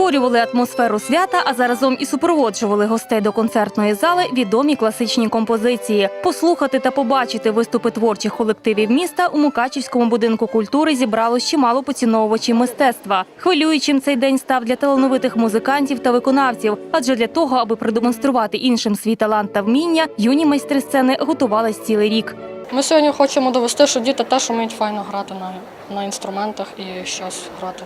створювали атмосферу свята, а заразом і супроводжували гостей до концертної зали відомі класичні композиції. Послухати та побачити виступи творчих колективів міста у Мукачівському будинку культури зібралось чимало поціновувачів мистецтва. Хвилюючим цей день став для талановитих музикантів та виконавців, адже для того, аби продемонструвати іншим свій талант та вміння, юні майстри сцени готувались цілий рік. Ми сьогодні хочемо довести, що діти теж вміють файно грати на, на інструментах і щось грати.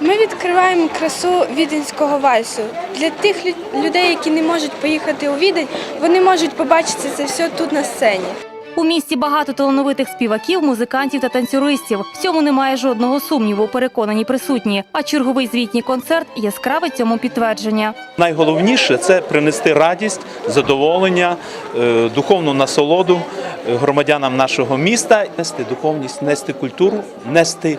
Ми відкриваємо красу віденського вальсу. Для тих людей, які не можуть поїхати у Відень, вони можуть побачити це все тут на сцені. У місті багато талановитих співаків, музикантів та танцюристів. В цьому немає жодного сумніву, переконані присутні. А черговий звітній концерт яскраве цьому підтвердження. Найголовніше це принести радість, задоволення, е, духовну насолоду е, громадянам нашого міста, нести духовність, нести культуру, нести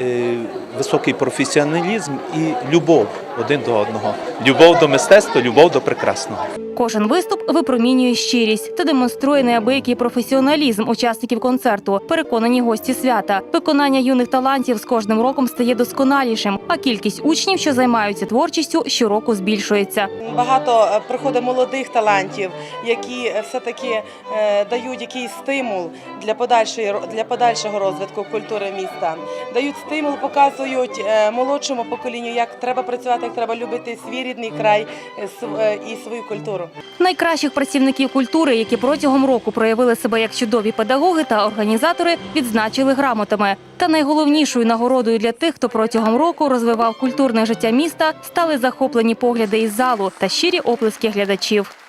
е, високий професіоналізм і любов один до одного. Любов до мистецтва, любов до прекрасного. Кожен виступ випромінює щирість та демонструє неабиякий професіоналізм учасників концерту. Переконані гості свята. Виконання юних талантів з кожним роком стає досконалішим, а кількість учнів, що займаються творчістю, щороку збільшується. Багато е, приходить молодих талантів, які е, все-таки е, дають якийсь стимул для подальшої для подальшого розвитку культури міста. Дають стимул, показують молодшому поколінню, як треба працювати, як треба любити свій рідний край е, е, і свою культуру. Найкращих працівників культури, які протягом року проявили себе як чудові педагоги та організатори, відзначили грамотами. Та найголовнішою нагородою для тих, хто протягом року розвивав культурне життя міста, стали захоплені погляди із залу та щирі оплески глядачів.